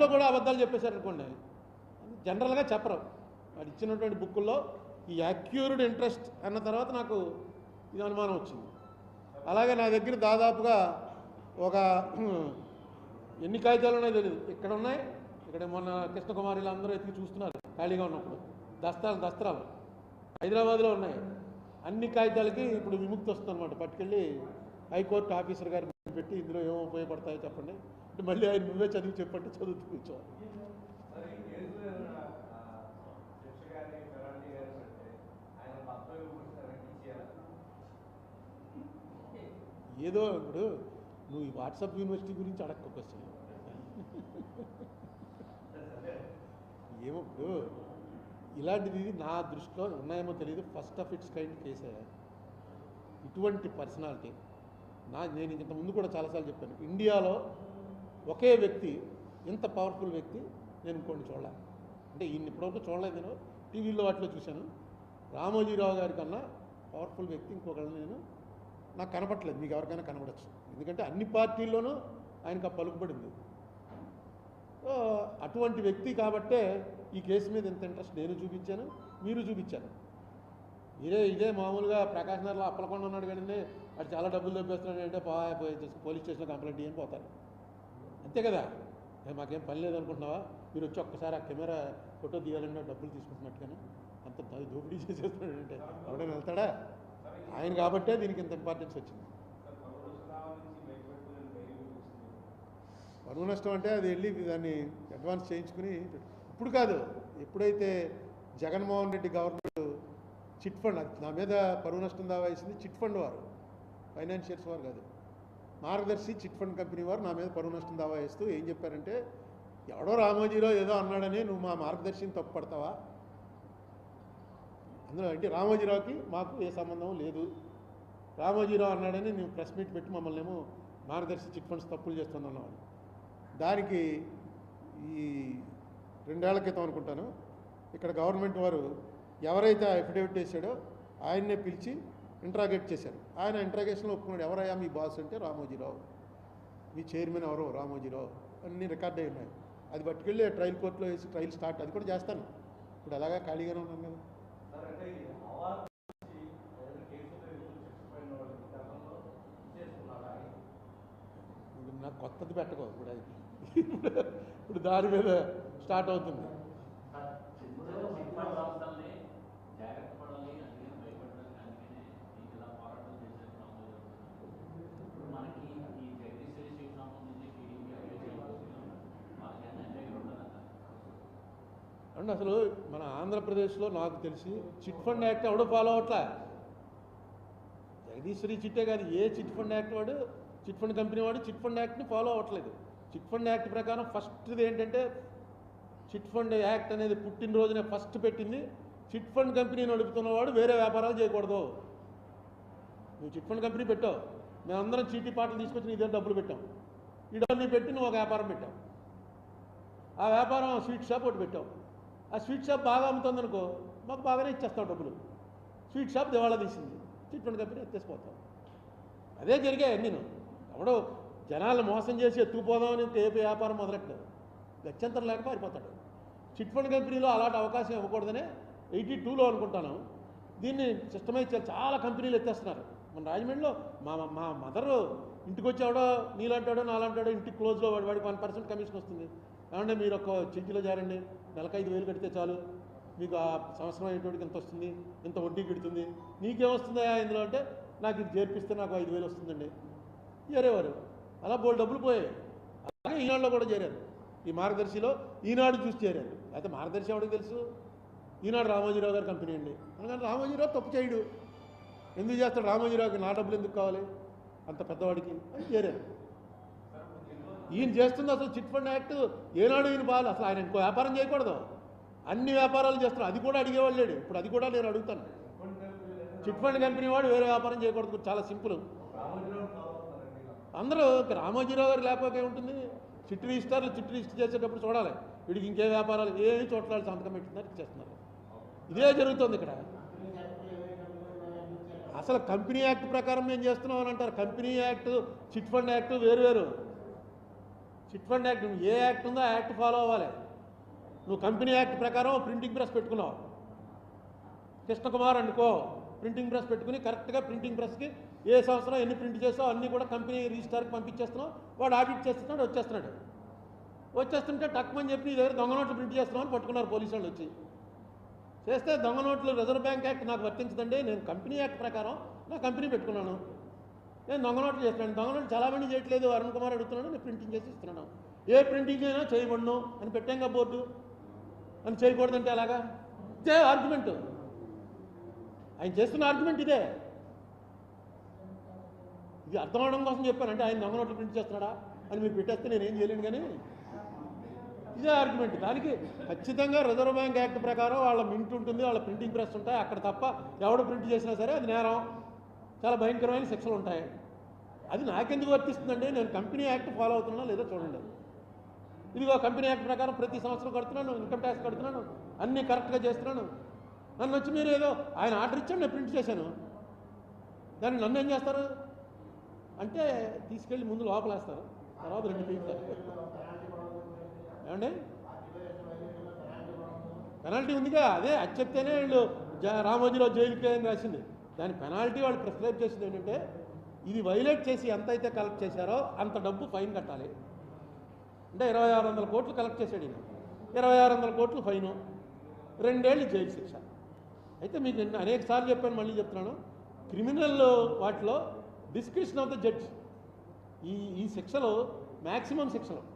దాంట్లో కూడా అబద్ధాలు చెప్పేశారు అనుకోండి జనరల్గా చెప్పరు. వాడు ఇచ్చినటువంటి బుక్కుల్లో ఈ అక్యూర్డ్ ఇంట్రెస్ట్ అన్న తర్వాత నాకు ఇది అనుమానం వచ్చింది. అలాగే నా దగ్గర దాదాపుగా ఒక ఎన్ని కాగితాలు ఉన్నాయో తెలియదు ఇక్కడ ఉన్నాయి. ఇక్కడ మొన్న కృష్ణకుమారిలు అందరూ ఎత్తికి చూస్తున్నారు. ఖాళీగా ఉన్నప్పుడు. దస్తాలు దస్త్రాలు. హైదరాబాద్లో ఉన్నాయి. అన్ని కాగితాలకి ఇప్పుడు విముక్తి వస్తుంది అనమాట పట్టుకెళ్ళి హైకోర్టు ఆఫీసర్ గారి పెట్టి ఇందులో ఏమో ఉపయోగపడతాయో చెప్పండి. మళ్ళీ ఆయన నువ్వే చదివి చెప్పంటే చదువుతూ కూర్చోవాలి? ఏదో ఇప్పుడు నువ్వు ఈ వాట్సాప్ యూనివర్సిటీ గురించి అడక్క క్వశ్చన్ ఏమో ఇప్పుడు ఇలాంటిది నా దృష్టిలో ఉన్నాయేమో తెలియదు. ఫస్ట్ ఆఫ్ ఇట్స్ కైండ్ కేసే ఇటువంటి పర్సనాలిటీ. నా నేను ఇంత ముందు కూడా చాలాసార్లు చెప్పాను. ఇండియాలో ఒకే వ్యక్తి ఇంత పవర్ఫుల్ వ్యక్తి నేను ఇంకోటి చూడాలి. అంటే ఇన్ని ఇప్పటివరకు చూడలేదు నేను. టీవీలో వాటిలో చూశాను. రామోజీరావు గారి కన్నా పవర్ఫుల్ వ్యక్తి ఇంకొకళ్ళని నేను నాకు కనపట్లేదు మీకు ఎవరికైనా కనపడచ్చు. ఎందుకంటే అన్ని పార్టీల్లోనూ ఆయనకు ఆ పలుకుబడింది. అటువంటి వ్యక్తి కాబట్టే ఈ కేసు మీద ఇంత ఇంట్రెస్ట్ నేను చూపించాను మీరు చూపించాను ఇదే ఇదే మామూలుగా ప్రకాశ్ నగర్లో అప్పలకొండ ఉన్నాడు కానీ వాడు చాలా డబ్బులు దొబ్బేస్తున్నాడు అంటే పోయి పోలీస్ స్టేషన్లో కంప్లైంట్ చేయని పోతారు. అంతే కదా. మాకేం పని లేదనుకుంటున్నావా? మీరు వచ్చి ఒక్కసారి ఆ కెమెరా ఫోటో తీయాలంటే డబ్బులు తీసుకుంటున్నట్టుగానే. అంత దోపిడీ చేసేస్తున్నాడంటే ఎవడైనా వెళ్తాడా? ఆయన కాబట్టే దీనికి ఇంత ఇంపార్టెన్స్ వచ్చింది. వచ్చింది. పరువు నష్టం అంటే అది వెళ్ళి దాన్ని అడ్వాన్స్ చేయించుకుని ఇప్పుడు కాదు ఎప్పుడైతే Jaganmohan Reddy government chit fund నా మీద పరువు నష్టం దావా వేసింది చిట్ ఫండ్ వారు. ఫైనాన్షియర్స్ వారు కాదు. మార్గదర్శి చిట్ ఫండ్ కంపెనీ వారు నా మీద పరువు నష్టం దావా వేస్తూ ఏం చెప్పారంటే ఎవడో రామోజీరావు ఏదో అన్నాడని నువ్వు మా మార్గదర్శిని తప్పు పడతావా? అందులో అంటే రామోజీరావుకి మాకు ఏ సంబంధం లేదు. రామోజీరావు అన్నాడని నువ్వు ప్రెస్ మీట్ పెట్టి మమ్మల్ని ఏమో మార్గదర్శి చిట్ ఫండ్స్ తప్పులు చేస్తున్నావు దానికి ఈ రెండేళ్ళ క్రితం అనుకుంటాను ఇక్కడ గవర్నమెంట్ వారు ఎవరైతే ఆ అఫిడవిట్ చేశాడో ఆయన్నే పిలిచి ఇంట్రాగేట్ చేశారు. ఆయన ఇంట్రాగేషన్లో ఒప్పుకున్నాడు ఎవరయ్యా మీ బాస్ అంటే రామోజీరావు. మీ చైర్మన్ ఎవరో రామోజీరావు. అన్నీ రికార్డ్ అయి ఉన్నాయి. అది పట్టుకెళ్ళి ట్రయల్ కోర్టులో వేసి ట్రయల్ స్టార్ట్ అది కూడా చేస్తాను. ఇప్పుడు అలాగా ఖాళీగానే ఉన్నాను కదా. నాకు కొత్తది పెట్టుకో ఇప్పుడు అది. ఇప్పుడు దాని మీద స్టార్ట్ అవుతుంది చిట్ఫండ్ సంస్థల్ని జాగ్రత్త పడాలి అందుకని భయపడాలి అందుకనే మీకు ఇలా పోరాటం చేసేది ఇప్పుడు మనకి ఈ జగదీశ్వరి సీట్ సంబంధించి టీడీపీ అభ్యర్థులు వాళ్ళకైనా ఎంజాయ్ ఉండదంట అండ్ అసలు మన ఆంధ్రప్రదేశ్లో నాకు తెలిసి చిట్ ఫండ్ యాక్ట్ ఎవడో ఫాలో అవట్లే? జగదీశ్వరి చిట్టే కాదు ఏ చిట్ ఫండ్ యాక్ట్ వాడు చిట్ ఫండ్ కంపెనీ వాడు చిట్ ఫండ్ యాక్ట్ని ఫాలో అవ్వట్లేదు చిట్ ఫండ్ యాక్ట్ ప్రకారం ఫస్ట్ది ఏంటంటే చిట్ ఫండ్ యాక్ట్ అనేది పుట్టినరోజునే ఫస్ట్ పెట్టింది. చిట్ ఫండ్ కంపెనీ నడుపుతున్నవాడు వేరే వ్యాపారాలు చేయకూడదు. నువ్వు చిట్ ఫండ్ కంపెనీ పెట్టావు. మేమందరం చీటీ పాటలు తీసుకొచ్చి నీ దగ్గర డబ్బులు పెట్టాం. ఈ డబ్బులు పెట్టి నువ్వు ఒక వ్యాపారం పెట్టావు. ఆ వ్యాపారం స్వీట్ షాప్ ఒకటి పెట్టావు. ఆ స్వీట్ షాప్ బాగా అమ్ముతుంది అనుకో మాకు బాగానే ఇచ్చేస్తాం డబ్బులు. స్వీట్ షాప్ దివాళా తీసింది. చిట్ ఫండ్ కంపెనీ ఎత్తేసిపోతాం. అదే జరిగాయి నేను. ఎవడో జనాలు మోసం చేసి ఎత్తుకుపోదామని ఏ వ్యాపారం మొదలెట్టాడు. గత్యంతరం లేక పారిపోతాడు. చిట్ ఫండ్ కంపెనీలో అలాంటి అవకాశం ఇవ్వకూడదనే ఎయిటీ టూలో అనుకుంటాను. దీన్ని సిస్టమైజ్ చాలా కంపెనీలు ఎత్తేస్తున్నారు. మన రాజమండ్రిలో మా మా మదర్ ఇంటికి వచ్చేవాడో నీలాంటాడో నాలాంటాడో ఇంటికి క్లోజ్లో వాడి వాడికి వన్ పర్సెంట్ కమిషన్ వస్తుంది. ఏమంటే మీరు ఒక చెంచిలో చేరండి నెలకు ఐదు వేలు కడితే చాలు. మీకు ఆ సంవత్సరం అయ్యేటోడికి ఇంత వస్తుంది? ఇంత వడ్డీ కడుతుంది? నీకేమొస్తుందా ఇందులో అంటే నాకు ఇది చేర్పిస్తే నాకు ఐదు వేలు వస్తుందండి. చేరేవారు అలా బోల్ డబ్బులు పోయాయి. అలాగే ఈనాడులో కూడా చేరారు. ఈ మార్గదర్శిలో ఈనాడు చూసి చేరారు. అయితే మార్గదర్శి ఎవరికి తెలుసు? ఈనాడు రామోజీరావు గారి కంపెనీ అండి. అందుకని రామోజీరావు తప్పు చేయడు. ఎందుకు చేస్తాడు రామోజీరావుకి నా డబ్బులు ఎందుకు కావాలి? అంత పెద్దవాడికి అని చేరారు ఈయన చేస్తుంది అసలు చిట్ ఫండ్ యాక్ట్ ఏనాడు ఈయన బాగాలి అసలు ఆయన ఇంకో వ్యాపారం చేయకూడదు. అన్ని వ్యాపారాలు చేస్తున్నారు. అది కూడా అడిగేవాళ్ళు లేడు. ఇప్పుడు అది కూడా నేను అడుగుతాను. చిట్ ఫండ్ కంపెనీ వాడు వేరే వ్యాపారం చేయకూడదు. చాలా సింపుల్. అందరూ ఇక రామోజీరావు గారు లేకపోతే ఉంటుంది చిట్టు రిజిస్టార్లు చిట్టు రిజిస్టర్ చేసేటప్పుడు చూడాలి. వీడికి ఇంకే వ్యాపారాలు ఏమి చోట్ల సంతకం పెట్టిందని చేస్తున్నారు. ఇదే జరుగుతుంది ఇక్కడ. అసలు కంపెనీ యాక్ట్ ప్రకారం మేము చేస్తున్నాం అని అంటారు. Company act chit fund act వేరు వేరు. చిట్ ఫండ్ యాక్ట్ నువ్వు ఏ యాక్ట్ ఉందో ఆ యాక్ట్ ఫాలో అవ్వాలి. నువ్వు కంపెనీ యాక్ట్ ప్రకారం ప్రింటింగ్ ప్రెస్ పెట్టుకున్నావు. కృష్ణకుమార్ అనుకో ప్రింటింగ్ ప్రెస్ పెట్టుకుని కరెక్ట్గా ప్రింటింగ్ ప్రెస్కి ఏ సంవత్సరం ఎన్ని ప్రింట్ చేసావు అన్నీ కూడా కంపెనీ రిజిస్టార్కి పంపించేస్తున్నావు. వాడు ఆడిట్ చేస్తున్నాడు వచ్చేస్తున్నాడు. వచ్చేస్తుంటే టక్మని చెప్పి నీ దగ్గర దొంగ నోట్లు ప్రింట్ చేస్తున్నావు అని పట్టుకున్నారు పోలీసు వాళ్ళు వచ్చి. చేస్తే దొంగ నోట్లు రిజర్వ్ బ్యాంక్ యాక్ట్ నాకు వర్తించదండి. నేను కంపెనీ యాక్ట్ ప్రకారం నా కంపెనీ పెట్టుకున్నాను. నేను దొంగ నోట్లు చేస్తున్నాను. దొంగ నోట్లు చాలామంది చేయట్లేదు. అరుణ్ కుమార్ అడుగుతున్నాను నేను ప్రింటింగ్ చేసి ఇస్తున్నాను. ఏ ప్రింటింగ్ అయినా చేయబడును అని పెట్టాంగా బోర్డు. అని చేయకూడదంటే అలాగా ఇదే ఆర్గ్యుమెంట్ ఆయన చేస్తున్న ఆర్గ్యుమెంట్ ఇదే. ఇది అర్థం అవడం కోసం చెప్పాను. అంటే ఆయన దొంగ నోట్లు ప్రింట్ చేస్తున్నాడా? అని మీరు పెట్టేస్తే నేను ఏం చేయలేను కానీ ఇదే ఆర్గ్యుమెంట్ దానికి ఖచ్చితంగా రిజర్వ్ బ్యాంక్ యాక్ట్ ప్రకారం వాళ్ళ మింట్ ఉంటుంది వాళ్ళ ప్రింటింగ్ ప్రెస్ ఉంటాయి. అక్కడ తప్ప ఎవడు ప్రింట్ చేసినా సరే అది నేరం. చాలా భయంకరమైన శిక్షలు ఉంటాయి. అది నాకెందుకు వర్తిస్తుందండి? నేను కంపెనీ యాక్ట్ ఫాలో అవుతున్నా లేదో చూడండి. ఇదిగో కంపెనీ యాక్ట్ ప్రకారం ప్రతి సంవత్సరం కడుతున్నాను ఇన్కమ్ ట్యాక్స్ కడుతున్నాను అన్నీ కరెక్ట్గా చేస్తున్నాను. నన్ను వచ్చి మీరు ఏదో ఆయన ఆర్డర్ ఇచ్చాను నేను ప్రింట్ చేశాను. దాన్ని నన్ను ఏం చేస్తారు? అంటే తీసుకెళ్ళి ముందు లోపలేస్తారు. తర్వాత రెండు పీకుతారు ఏమండి? పెనాల్టీ ఉందిగా. అదే అది చెప్తేనే వీళ్ళు జ- రామోజీరావు జైలుకి అని రాసింది. దాని పెనాల్టీ వాళ్ళు ప్రిస్క్రైబ్ చేసింది ఏంటంటే ఇది వైలేట్ చేసి ఎంత అయితే కలెక్ట్ చేశారో అంత డబ్బు ఫైన్ కట్టాలి. అంటే ఇరవై ఆరు వందల కోట్లు కలెక్ట్ చేశాడు ఈయన. ఇరవై ఆరు వందల కోట్లు ఫైను. రెండేళ్ళు జైలు శిక్ష. అయితే మీకు నేను అనేక సార్లు చెప్పాను మళ్ళీ చెప్తున్నాను. క్రిమినల్ వాటిలో డిస్క్రిప్షన్ ఆఫ్ ద జడ్జ్. ఈ ఈ శిక్షలు మ్యాక్సిమం శిక్షలు.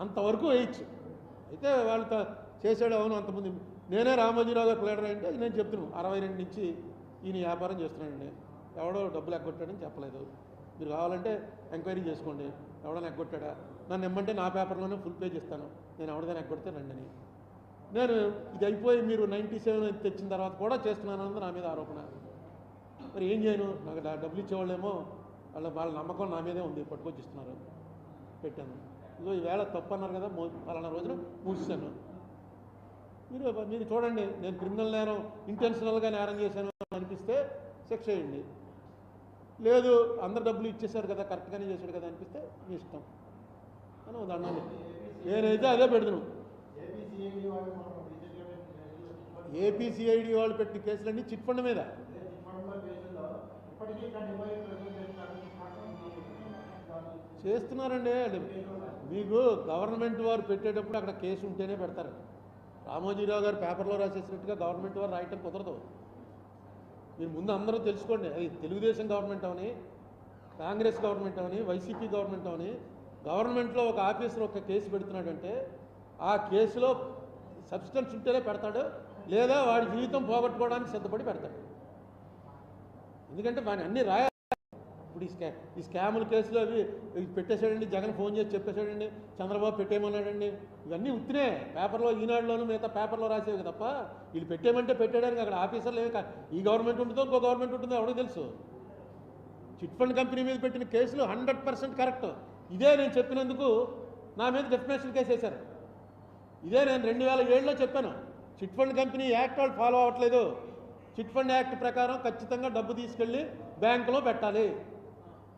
అంతవరకు వేయచ్చు. అయితే వాళ్ళు చేసాడు అవును అంతమంది. నేనే రామోజీరావు గారు ప్లేడర్ అంటే నేను చెప్తున్నాను అరవై రెండు నుంచి ఈయన వ్యాపారం చేస్తున్నాడండి. ఎవడో డబ్బులు ఎగ్గొట్టాడని చెప్పలేదు. మీరు కావాలంటే ఎంక్వైరీ చేసుకోండి. ఎవడైనా ఎగ్గొట్టాడా? నన్ను ఇమ్మంటే నా పేపర్లోనే ఫుల్ పేజ్ ఇస్తాను. నేను ఎవడదైనా ఎగ్గొడితే రండి అని. నేను ఇది అయిపోయి మీరు నైంటీ సెవెన్ తెచ్చిన తర్వాత కూడా చేస్తున్నాను అన్నది నా మీద ఆరోపణ. మరి ఏం చేయను? నాకు డబ్బులు ఇచ్చేవాళ్ళేమో వాళ్ళ వాళ్ళ నమ్మకం నా మీదే ఉంది. పట్టుకొచ్చి ఇస్తున్నారు. పెట్టాను. ఇదో ఈవేళ తప్పు అన్నారు కదా మో పలానా రోజున మూసాను మీరు మీరు చూడండి నేను క్రిమినల్ నేరం ఇంటెన్షనల్గా నేరం చేశాను అనిపిస్తే శిక్ష వేయండి. లేదు అందరు డబ్బులు ఇచ్చేశారు కదా కరెక్ట్గానే చేశాడు కదా అనిపిస్తే మీ ఇష్టం. అని ఉదాహరణ నేనైతే అదే పెడతాను ఏపీసీఐడి వాళ్ళు వాళ్ళు పెట్టిన కేసులన్నీ చిట్ ఫండ్ మీద. చేస్తున్నారండి. మీకు గవర్నమెంట్ వారు పెట్టేటప్పుడు అక్కడ కేసు ఉంటేనే పెడతారు. రామోజీరావు గారు పేపర్లో రాసేసినట్టుగా గవర్నమెంట్ వారు రాయటం కుదరదు. మీరు ముందు అందరూ తెలుసుకోండి. అది తెలుగుదేశం గవర్నమెంట్ అవని కాంగ్రెస్ గవర్నమెంట్ అవని వైసీపీ గవర్నమెంట్ అవని గవర్నమెంట్లో ఒక ఆఫీసర్ ఒక కేసు పెడుతున్నాడంటే ఆ కేసులో సబ్స్టెన్స్ ఉంటేనే పెడతాడు లేదా వాడి జీవితం పోగొట్టుకోవడానికి సిద్ధపడి పెడతాడు. ఎందుకంటే వాడిని అన్నీ రాయ ఇప్పుడు ఈ స్కా ఈ స్కాముల కేసులో అవి పెట్టేశాడండి జగన్ ఫోన్ చేసి చెప్పేశాడండి చంద్రబాబు పెట్టేయమన్నాడండి. ఇవన్నీ ఉత్తినే. పేపర్లో ఈనాడులోనూ మిగతా పేపర్లో రాసేవి తప్ప వీళ్ళు పెట్టేయమంటే పెట్టేయడానికి అక్కడ ఆఫీసర్లు ఏమి ఈ గవర్నమెంట్ ఉంటుందో ఇంకో గవర్నమెంట్ ఉంటుందో ఎవరికి తెలుసు? చిట్ ఫండ్ కంపెనీ మీద పెట్టిన కేసులు హండ్రెడ్ పర్సెంట్ కరెక్ట్. ఇదే నేను చెప్పినందుకు నా మీద డెఫినేషన్ కేసు వేశారు ఇదే నేను రెండు వేల ఏడులో చెప్పాను. చిట్ ఫండ్ కంపెనీ యాక్ట్ వాళ్ళు ఫాలో అవ్వట్లేదు. చిట్ ఫండ్ యాక్ట్ ప్రకారం ఖచ్చితంగా డబ్బు తీసుకెళ్ళి బ్యాంకులో పెట్టాలి.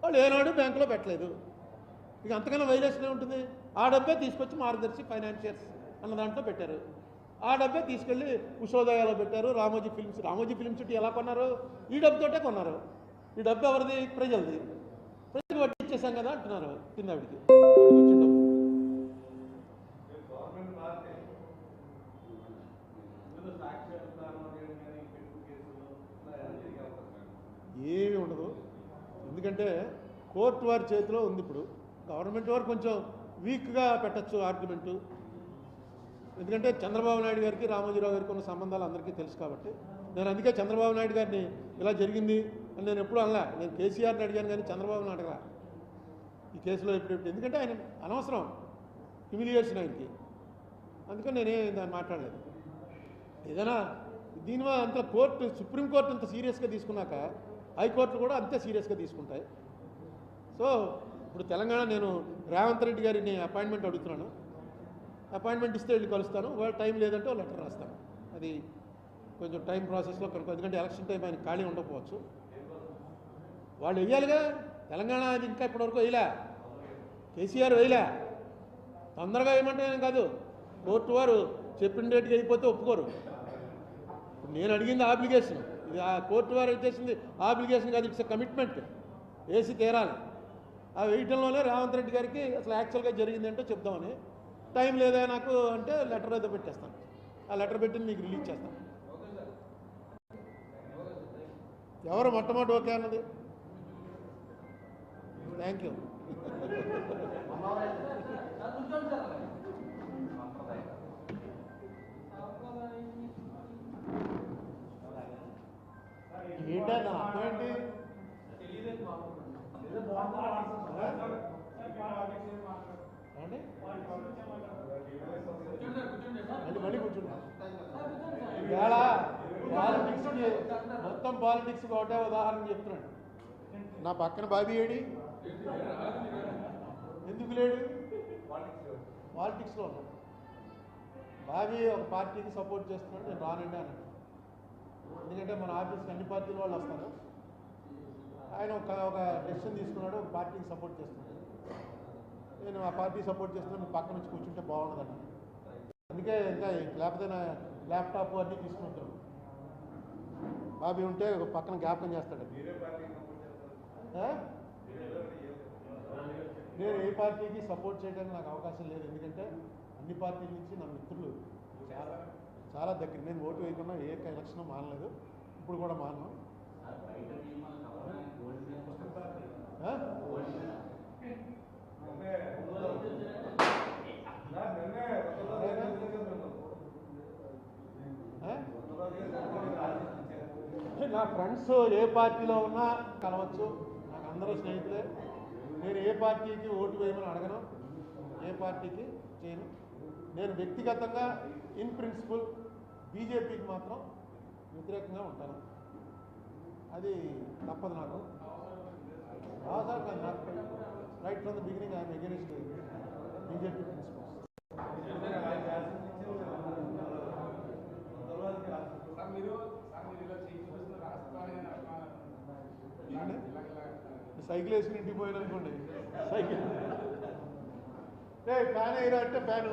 వాళ్ళు ఏనాడు బ్యాంకులో పెట్టలేదు. ఇక అంతకన్నా వైలేషన్ ఉంటుంది ఆ డబ్బే తీసుకొచ్చి మార్గదర్శి ఫైనాన్షియర్స్ అన్న దాంట్లో పెట్టారు. ఆ డబ్బే తీసుకెళ్ళి ఉషోదయాలో పెట్టారు. Ramoji films Ramoji film city ఎలా కొన్నారు? ఈ డబ్బుతోటే కొన్నారు. ఈ డబ్బు ఎవరిది? ప్రజలది. ప్రజలకు వడ్డీ ఇచ్చేసాం కదా అంటున్నారు కింద వాడికి వచ్చిన డబ్బు మీరు గవర్నమెంట్ మారితే ఇందులో సాక్ష్యాలు ప్రారంభం చేయడం కానీ పెట్టు కేసులు ఇలా ఏమైనా జరిగే అవకాశం ఉందా? ఏమీ ఉండదు ఎందుకంటే కోర్టు వారి చేతిలో ఉంది ఇప్పుడు. గవర్నమెంట్ వారు కొంచెం వీక్గా పెట్టచ్చు ఆర్గ్యుమెంటు. ఎందుకంటే చంద్రబాబు నాయుడు గారికి రామోజీరావు గారికి ఉన్న సంబంధాలు అందరికీ తెలుసు కాబట్టి. నేను అందుకే చంద్రబాబు నాయుడు గారిని ఇలా జరిగింది అని నేను ఎప్పుడూ అనలా. నేను కేసీఆర్ని అడిగాను కానీ చంద్రబాబుని అడగలా. ఈ కేసులో ఎప్పుడు ఎందుకంటే ఆయన అనవసరం. హ్యూమిలియేషన్ ఆయనకి. అందుకని నేనే దాన్ని మాట్లాడలేదు. ఏదైనా దీనివల్ల అంత కోర్టు సుప్రీంకోర్టు అంత సీరియస్గా తీసుకున్నాక హైకోర్టులు కూడా అంతే సీరియస్గా తీసుకుంటాయి. సో ఇప్పుడు తెలంగాణ నేను రేవంత్ రెడ్డి గారిని అపాయింట్మెంట్ అడుగుతున్నాను. అపాయింట్మెంట్ ఇస్తే వెళ్ళి కలుస్తాను. వాళ్ళు టైం లేదంటే ఒక లెటర్ రాస్తాను. అది కొంచెం టైం ప్రాసెస్లో కనుక ఎందుకంటే ఎలక్షన్ టైం ఆయన ఖాళీ ఉండకపోవచ్చు. వాళ్ళు వెయ్యాలిగా. తెలంగాణ అది ఇంకా ఇప్పటివరకు వేయలే కేసీఆర్ వేయలే తొందరగా వేయమంటే కాదు. కోర్టు వారు చెప్పిన డేట్కి అయిపోతే ఒప్పుకోరు. ఇప్పుడు నేను అడిగింది అప్లికేషన్ ఇది ఆ కోర్టు వారు చేసింది ఆబ్లిగేషన్ కాదు ఇట్స్ కమిట్మెంట్ వేసి తీరాలి. ఆ వేయటంలోనే రేవంత్ రెడ్డి గారికి అసలు యాక్చువల్గా జరిగిందంటే చెప్దామని. టైం లేదా నాకు అంటే లెటర్ ఏదో పెట్టేస్తాను. ఆ లెటర్ పెట్టి మీకు రిలీజ్ చేస్తాను. ఎవరు మొట్టమొదటి ఓకే అన్నది? థ్యాంక్ యూ మళ్ళీ మళ్ళీ కూర్చుంటా పాలిటిక్స్కి మొత్తం పాలిటిక్స్ ఒకటే ఉదాహరణ చెప్తున్నాడు. నా పక్కన బాబీ ఏడి? ఎందుకు లేడు? పాలిటిక్స్లో ఉన్నాడు. బాబీ ఒక పార్టీకి సపోర్ట్ చేస్తున్నాడు నేను రానండి అన్నాడు. ఎందుకంటే మన ఆఫీస్కి అన్ని పార్టీల వాళ్ళు వస్తారు. ఆయన ఒక ఒక డెసిషన్ తీసుకున్నాడు ఒక పార్టీకి సపోర్ట్ చేస్తున్నాడు. నేను ఆ పార్టీ సపోర్ట్ చేస్తున్నా మీ పక్కన వచ్చి కూర్చుంటే బాగుండదండి అందుకే ఇంకా లేకపోతే నా ల్యాప్టాప్ అన్నీ తీసుకుంటాను బాబీ ఉంటే పక్కన జ్ఞాపకం చేస్తాడు? నేను ఏ పార్టీకి సపోర్ట్ చేయడానికి నాకు అవకాశం లేదు. ఎందుకంటే అన్ని పార్టీల నుంచి నా మిత్రులు చాలా చాలా దగ్గర. నేను ఓటు వేయకుండా ఏ ఎలక్షన్ మానలేదు. ఇప్పుడు కూడా మానను. నా ఫ్రెండ్స్ ఏ పార్టీలో ఉన్నా కలవచ్చు. నాకు అందరూ స్నేహితులే. నేను ఏ పార్టీకి ఓటు వేయమని అడగను. ఏ పార్టీకి చేయను. నేను వ్యక్తిగతంగా ఇన్ ప్రిన్సిపల్ బీజేపీకి మాత్రం వ్యతిరేకంగా ఉంటాను. అది తప్పదు నాకు. Right from the beginning I'm against BJP principles రాష్ట్రాన్ని సైకిల్ వేసుకుని ఇంటికి పోయాను అనుకోండి. సైకిల్. ఏ ఫ్యాన్ వేయరా అంటే ఫ్యాను.